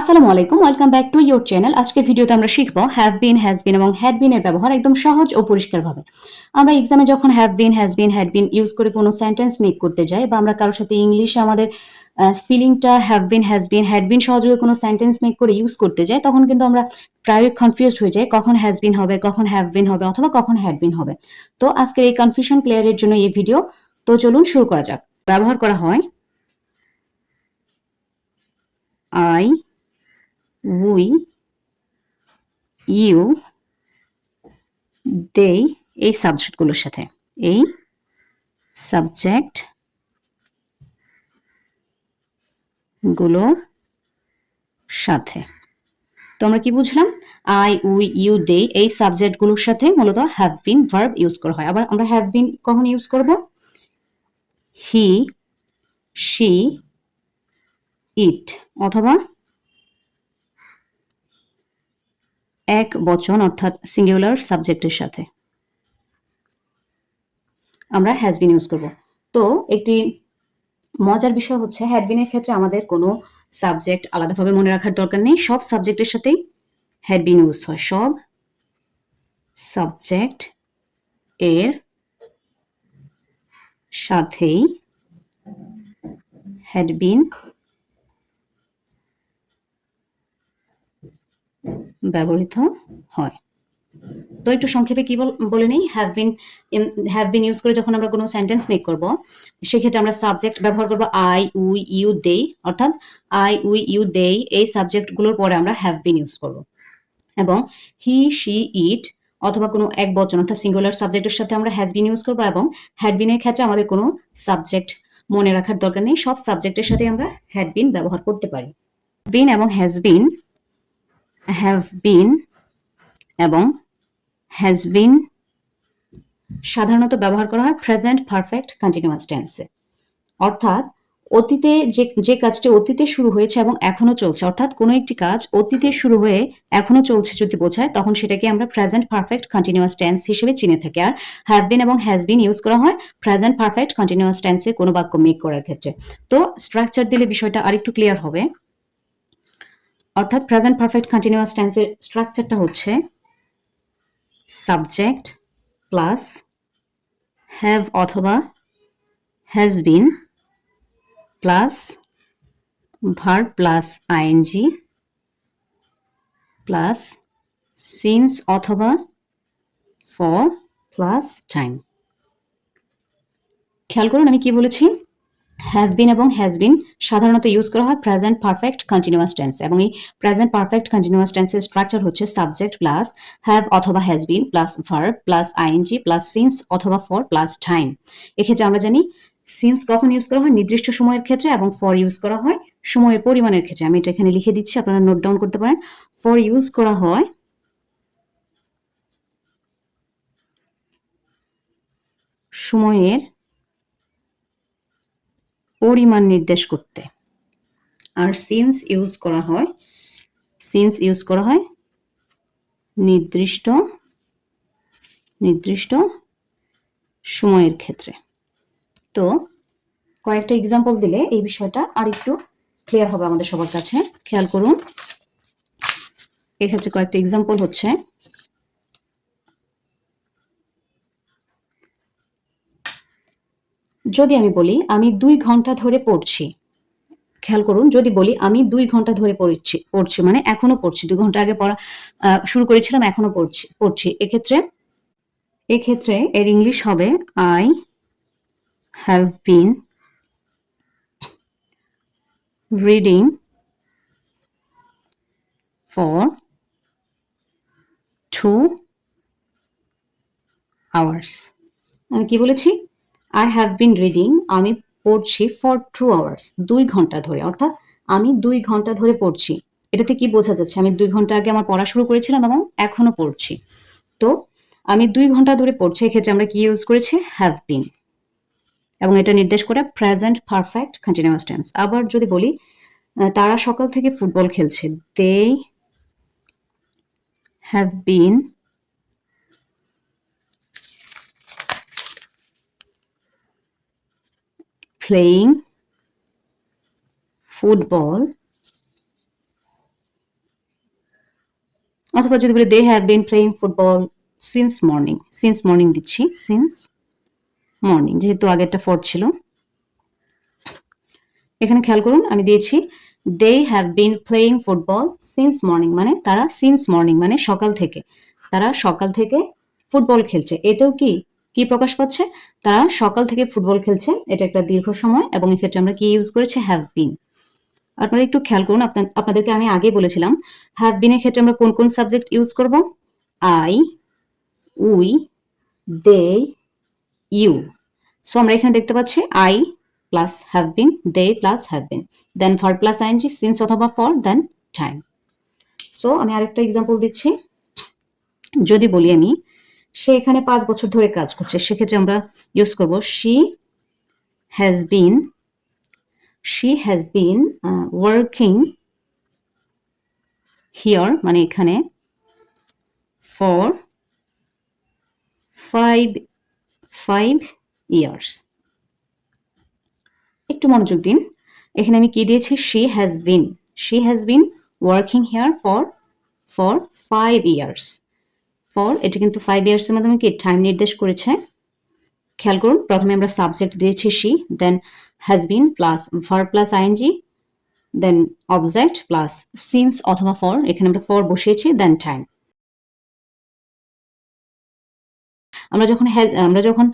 আসসালামু আলাইকুম welcome back to your channel আজকের ভিডিওতে আমরা শিখব হ্যাভ বিন হ্যাজ বিন এবং হ্যাড বিন এর ব্যবহার একদম সহজ ও পরিষ্কারভাবে। আমরা এক্সামে যখন have been has been had been use করে কোনো সেন্টেন্স মেক করতে যাই বা আমরা কারোর সাথে ইংলিশে আমাদের ফিলিংটা have been has been had been সহযোগে কোনো সেন্টেন্স মেক করে ইউজ করতে যাই, তখন কিন্তু আমরা প্রায় কনফিউজড হয়ে যাই কখন হ্যাজ বিন হবে, কখন হ্যাভ বিন হবে অথবা কখন হ্যাড বিন হবে। তো আজকের এই কনফিউশন ক্লিয়ারের জন্য এই ভিডিও তো চলুন শুরু করা যাক। ব্যবহার করা হয় আই উই ইউ দে এই সাবজেক্টগুলোর সাথে। এই সাবজেক্টগুলোর সাথে। তো আমরা কি বুঝলাম? আই উই ইউ দে এই সাবজেক্টগুলোর সাথে মূলত হ্যাভ বিন ভার্ব ইউজ করা হয়। আবার আমরা হ্যাভ বিন কখন ইউজ করব? হি শি ইট অথবা এক বচন, অর্থাৎ সিঙ্গুলার সাবজেক্টের সাথে। আমরা হ্যাজ বিন ইউজ করব। তো একটি মজার বিষয় হচ্ছে হ্যাড বিনের ক্ষেত্রে আমাদের কোনো সাবজেক্ট আলাদাভাবে মনে রাখার দরকার নেই। সব সাবজেক্টের সাথেই হ্যাড বিন ইউজ হয়। সব সাবজেক্ট এর সাথেই হ্যাড বিন ব্যবহৃত হয়। তো একটু সংক্ষেপে কি বলে নেই? Have been have been use করে যখন আমরা কোনো সেন্টেন্স মেক করব, সেক্ষেত্রে আমরা সাবজেক্ট ব্যবহার করব আই উই ইউ দে অর্থাৎ আই উই ইউ দে এই সাবজেক্টগুলোর পরে আমরা হ্যাভ বিন ইউজ করব। এবং হি শি ইট অথবা কোনো এক বচন, অর্থাৎ সিঙ্গুলার সাবজেক্টের সাথে আমরা হ্যাজ বিন ইউজ করব এবং হ্যাড বিনের ক্ষেত্রে আমাদের কোনো সাবজেক্ট মনে রাখার দরকার নেই, সব সাবজেক্টের সাথে আমরা হ্যাড বিন ব্যবহার করতে পারি। বিন এবং হ্যাজ বিন হ্যাভ বিন এবং হ্যাজ বিন সাধারণত ব্যবহার করা হয় প্রেজেন্ট পারফেক্ট কন্টিনিউয়াস টেন্সে অর্থাৎ অতীতে যে যে কাজটি অতীতে শুরু হয়েছে এবং এখনও চলছে, অর্থাৎ কোনো একটি কাজ অতীতে শুরু হয়ে এখনও চলছে যদি বোঝায়, তখন সেটাকে আমরা প্রেজেন্ট পারফেক্ট কন্টিনিউয়াস টেন্স হিসেবে চিনে থাকি। আর হ্যাভ বিন এবং হ্যাজ বিন ইউজ করা হয় প্রেজেন্ট পারফেক্ট কন্টিনিউয়াস টেন্সে কোনো বাক্য মেক করার ক্ষেত্রে। তো স্ট্রাকচার দিলে বিষয়টা আরেকটু ক্লিয়ার হবে। অর্থাৎ প্রেজেন্ট পারফেক্ট কন্টিনিউয়াস টেন্সের স্ট্রাকচারটা হচ্ছে সাবজেক্ট প্লাস হ্যাভ অথবা has been plus verb plus ING plus since অথবা ফর প্লাস টাইম খেয়াল করুন আমি কি বলেছি? হ্যাভ বিন এবং হ্যাজ বিন সাধারণত ইউজ করা হয় প্রেজেন্ট পারফেক্ট কন্টিনিউয়াস টেন্স এবং এই প্রেজেন্ট পারফেক্ট কন্টিনিউয়াস টেন্সের স্ট্রাকচার হচ্ছে সাবজেক্ট প্লাস হ্যাভ অথবা has been plus verb plus ING plus since অথবা ফর প্লাস টাইম এক্ষেত্রে আমরা জানি সিন্স কখন ইউজ করা হয়? নির্দিষ্ট সময়ের ক্ষেত্রে এবং ফর ইউজ করা হয় সময়ের পরিমাণের ক্ষেত্রে। আমি এটা এখানে লিখে দিচ্ছি, আপনারা নোট ডাউন করতে পারেন। ফর ইউজ করা হয় সময়ের পরিমাণ নির্দেশ করতে। আর সিন্স ইউজ করা হয় সিন্স ইউজ করা হয় নির্দিষ্ট নির্দিষ্ট সময়ের ক্ষেত্রে। তো কয়েকটা এক্সাম্পল দিলে এই বিষয়টা আর একটু ক্লিয়ার হবে আমাদের সবার কাছে। খেয়াল করুন, এক্ষেত্রে কয়েকটা এক্সাম্পল হচ্ছে যদি আমি বলি, আমি দুই ঘণ্টা ধরে পড়ছি। খেয়াল করুন, যদি বলি, আমি দুই ঘণ্টা ধরে পড়ছি পড়ছি মানে এখনও পড়ছি, দুই ঘণ্টা আগে পড়া শুরু করেছিলাম, এখনও পড়ছি পড়ছি। এক্ষেত্রে এক্ষেত্রে এর ইংলিশ হবে I have been reading for two hours আমি কি বলেছি? আই হ্যাভ বিন রিডিং আমি পড়ছি ফর টু আওয়ার্স দুই ঘণ্টা ধরে, অর্থাৎ আমি দুই ঘণ্টা ধরে পড়ছি। এটাতে কি বোঝা যাচ্ছে? আমি দুই ঘণ্টা আগে আমার পড়া শুরু করেছিলাম এবং এখনও পড়ছি। তো আমি দুই ঘণ্টা ধরে পড়ছি, এক্ষেত্রে আমরা কি ইউজ করেছি? হ্যাভ বিন এবং এটা নির্দেশ করে প্রেজেন্ট পারফেক্ট কন্টিনিউয়াস টেন্স আবার যদি বলি তারা সকাল থেকে ফুটবল খেলছে। They have been playing football. অথবা যদি বলি they have been playing football since morning since morning দিচ্ছি সিন্স মর্নিং যেহেতু আগে একটা ফোর ছিল। এখানে খেয়াল করুন, আমি দিয়েছি they have been playing football since morning মানে তারা সিন্স মর্নিং মানে সকাল থেকে, তারা সকাল থেকে ফুটবল খেলছে। এতেও কি কি প্রকাশ পাচ্ছে তারা সকাল থেকে ফুটবল খেলছে। এটা একটা দীর্ঘ সময় এবং এক্ষেত্রে আমরা কি ইউজ করেছি? হ্যাভ বিন আপনারা একটু খেয়াল করুন আপনাদেরকে আমি আগে বলেছিলাম হ্যাভ বিনের ক্ষেত্রে আমরা কোন কোন সাবজেক্ট ইউজ করব? I we they you so আমরা এখানে দেখতে পাচ্ছি I plus have been they plus have been then for plus ING since অথবা ফর দেন টাইম সো আমি আরেকটা এক্সাম্পল দিচ্ছি। যদি বলি আমি সে এখানে পাঁচ বছর ধরে কাজ করছে। সেক্ষেত্রে আমরা ইউজ করব she has been she has been working here মানে এখানে ফর ফাইভ ফাইভ ইয়ার্স একটু মনোযোগ দিন। এখানে আমি কি দিয়েছি? She has been she has been working here for for five years for এটা কিন্তু ফাইভ ইয়ার্সের মাধ্যমে কি টাইম নির্দেশ করেছে? খেয়াল করুন, প্রথমে আমরা সাবজেক্ট দিয়েছি she then has been plus verb plus ING then object plus since অথবা ফর এখানে আমরা ফর বসিয়েছি দেন টাইম আমরা যখন আমরা যখন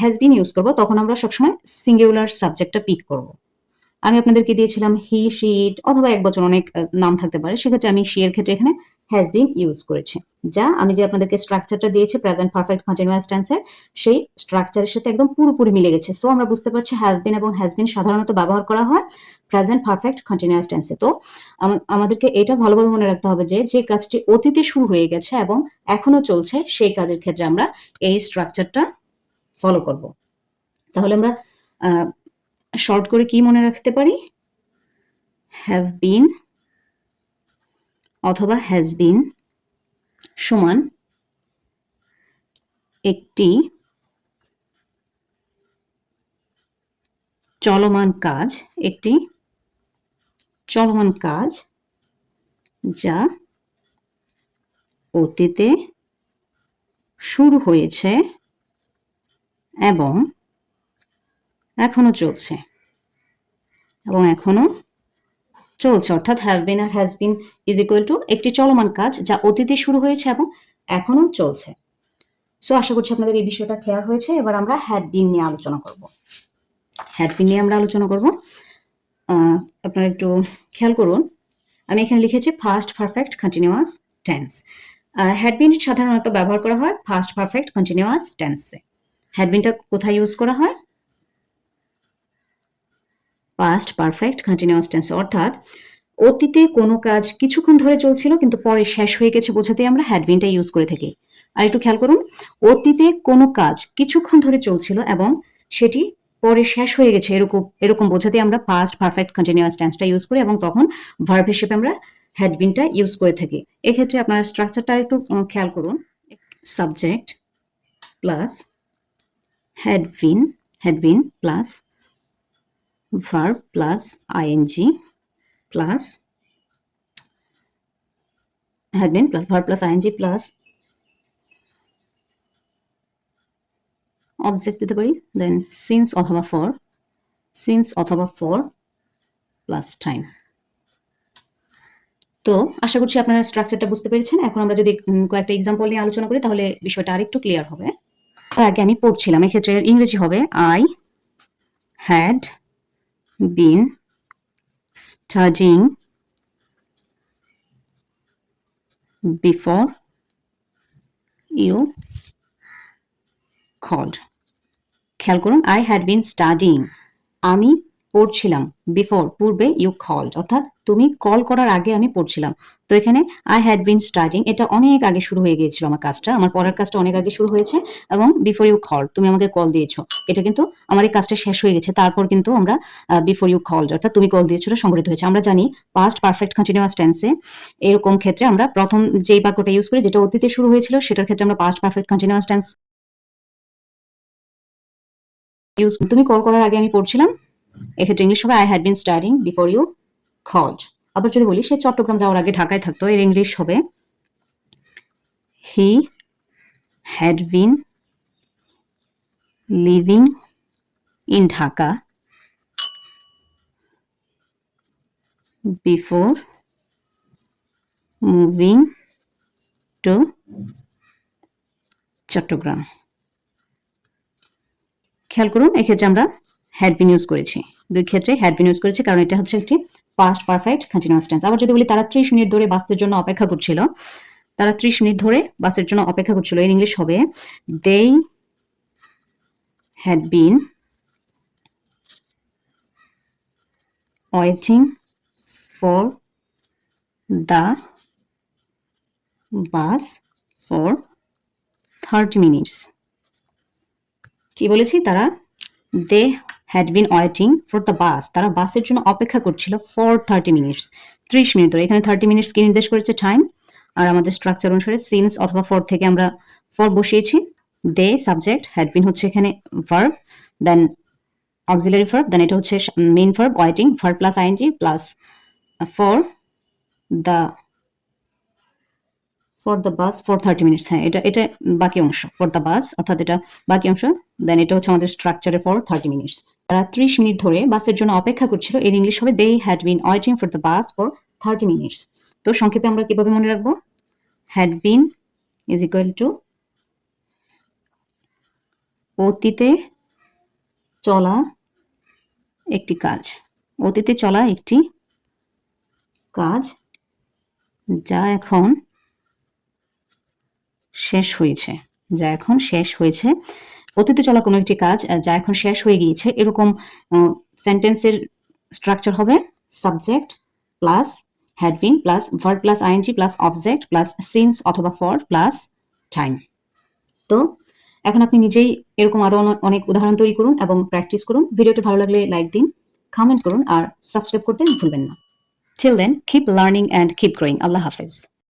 হ্যাজ বিন ইউজ করব, তখন আমরা সবসময় সিঙ্গুলার সাবজেক্টটা পিক করব। আমি আপনাদেরকে দিয়েছিলাম হি শিট অথবা এক বছর অনেক নাম থাকতে পারে, সেক্ষেত্রে আমি শি এর ক্ষেত্রে এখানে হ্যাজ বিন ইউজ করেছি। যা আমি যে আপনাদেরকে স্ট্রাকচারটা দিয়েছি প্রেজেন্ট পারফেক্ট কন্টিনিউয়াস টেন্সের সেই স্ট্রাকচারের সাথে একদম পুরোপুরি মিলে গেছে। সো আমরা বুঝতে পারছি হ্যাভ বিন এবং হ্যাজ বিন সাধারণত ব্যবহার করা হয় প্রেজেন্ট পারফেক্ট কন্টিনিউয়াস টেন্সে তো, আমা- আমাদেরকে এটা ভালোভাবে মনে রাখতে হবে যে যে কাজটি অতীতে শুরু হয়ে গেছে এবং এখনও চলছে, সেই কাজের ক্ষেত্রে আমরা এই স্ট্রাকচারটা ফলো করব। তাহলে আমরা শর্ট করে কি মনে রাখতে পারি? হ্যাভ বিন অথবা হ্যাজ বিন সমান একটি চলমান কাজ, একটি চলমান কাজ যা অতীতে শুরু হয়েছে এবং এখনও চলছে এবং এখনও চলছে, অর্থাৎ have been R has been is equal to একটি চলমান কাজ যা অতীতে শুরু হয়েছে এবং এখনও চলছে। সো আশা করছি আপনাদের এই বিষয়টা ক্লিয়ার হয়েছে। এবার আমরা হ্যাড বিন নিয়ে আলোচনা করব। হ্যাড বিন নিয়ে আমরা আলোচনা করব। আপনারা একটু খেয়াল করুন, আমি এখানে লিখেছি first perfect continuous tense had been সাধারণত ব্যবহার করা হয় ফার্স্ট পারফেক্ট কন্টিনিউয়াস টেন্সে হ্যাড বিনটা কোথায় ইউজ করা হয়? পাস্ট পারফেক্ট কন্টিনিউয়াস টেন্স অর্থাৎ অতীতে কোনো কাজ কিছুক্ষণ ধরে চলছিল, কিন্তু পরে শেষ হয়ে গেছে বোঝাতে আমরা হ্যাডবিনটা ইউজ করে থাকি। আর একটু খেয়াল করুন, অতীতে কোনো কাজ কিছুক্ষণ ধরে চলছিল এবং সেটি পরে শেষ হয়ে গেছে এরকম এরকম বোঝাতে আমরা পাস্ট পারফেক্ট কন্টিনিউয়াস টেন্সটা ইউজ করি এবং তখন ভার্ব হিসেবে আমরা হ্যাডবিনটা ইউজ করে থাকি। এক্ষেত্রে আপনার স্ট্রাকচারটা একটু খেয়াল করুন। Subject plus had been had been plus verb plus ing plus had been plus, verb plus ing plus object দিতে পারি দেন since অথবা for, since অথবা for plus time. তো আশা করছি আপনারা স্ট্রাকচারটা বুঝতে পেরেছেন। এখন আমরা যদি কয়েকটা এক্সাম্পল নিয়ে আলোচনা করি, তাহলে বিষয়টা আরেকটু ক্লিয়ার হবে। তার আগে আমি পড়ছিলাম, এক্ষেত্রে ইংরেজি হবে I had been studying before you called খেয়াল করুন আই হ্যাড বিন স্টাডিং আমি পড়ছিলাম বিফোর পূর্বে ইউ কল্ড অর্থাৎ তুমি কল করার আগে আমি পড়ছিলাম। তো এখানে আই হ্যাড বিন স্টাডিং এটা অনেক আগে শুরু হয়ে গিয়েছিল আমার কাজটা, আমার পড়ার কাজটা অনেক আগে শুরু হয়েছে, এবং বিফোর ইউ কল তুমি আমাকে কল দিয়েছ। এটা কিন্তু আমার এই কাজটা শেষ হয়ে গেছে, তারপর কিন্তু আমরা বিফোর ইউ কল অর্থাৎ তুমি কল দিয়েছ সংগঠিত হয়েছে। আমরা জানি পাস্ট পারফেক্ট কন্টিনিউয়াস টেন্সে এরকম ক্ষেত্রে আমরা প্রথম যেই বাক্যটা ইউজ করি, যেটা অতীতে শুরু হয়েছিল, সেটার ক্ষেত্রে আমরা past perfect continuous tense use তুমি কল করার আগে আমি পড়ছিলাম এক্ষেত্রে ইংলিশ হবে I had been studying before you called আবার যদি বলি, সে চট্টগ্রাম যাওয়ার আগে ঢাকায় থাকতো, এর ইংলিশ হবে। He had been living in Dhaka before moving to Chattogram খেয়াল করুন, এক্ষেত্রে আমরা হ্যাড বিন ইউজ করেছি। দুই ক্ষেত্রে হ্যাড বিন ইউজ করেছি, কারণ এটা হচ্ছে একটি পাস্ট পারফেক্ট কন্টিনিউয়াস টেন্স আবার যদি বলি, তারা ত্রিশ মিনিট ধরে বাসের জন্য অপেক্ষা করছিল। তারা ত্রিশ মিনিট ধরে বাসের জন্য অপেক্ষা করছিল। এর ইংলিশ হবে they had been waiting for the bus for 30 minutes. কি বলেছি? তারা they had been waiting for the bus তারা বাসের জন্য অপেক্ষা করছিল ফর থার্টি মিনিটস ত্রিশ মিনিট ধরে। এখানে থার্টি মিনিটস কি নির্দেশ করেছে? টাইম আর আমাদের স্ট্রাকচার অনুসারে সিন্স অথবা ফর থেকে আমরা ফর বসিয়েছি। দে সাবজেক্ট হ্যাড বিন হচ্ছে এখানে verb then auxiliary verb then এটা হচ্ছে main verb waiting verb plus ING plus for the for the bus for thirty minutes হ্যাঁ এটা এটা বাকি অংশ ফর দ্য বাস অর্থাৎ এটা বাকি অংশ দেন এটা হচ্ছে আমাদের স্ট্রাকচারে ফর থার্টি মিনিটস তারা ত্রিশ মিনিট ধরে বাসের জন্য অপেক্ষা করছিল, এর ইংলিশ হবে they had been waiting for the bus for thirty minutes তো সংক্ষেপে আমরা কীভাবে মনে রাখব? Had been is equal to অতীতে চলা একটি কাজ। অতীতে চলা একটি কাজ যা এখন শেষ হয়েছে যা এখন শেষ হয়েছে অতীতে চলা কোনো একটি কাজ যা এখন শেষ হয়ে গিয়েছে এরকম সেন্টেন্সের স্ট্রাকচার হবে subject plus had been plus verb plus ING plus object plus since অথবা ফর প্লাস টাইম তো এখন আপনি নিজেই এরকম আরও অনেক উদাহরণ তৈরি করুন এবং প্র্যাকটিস করুন ভিডিওটি ভালো লাগলে লাইক দিন কমেন্ট করুন আর সাবস্ক্রাইব করতে ভুলবেন না Till then, keep learning and keep growing. Allah Hafiz.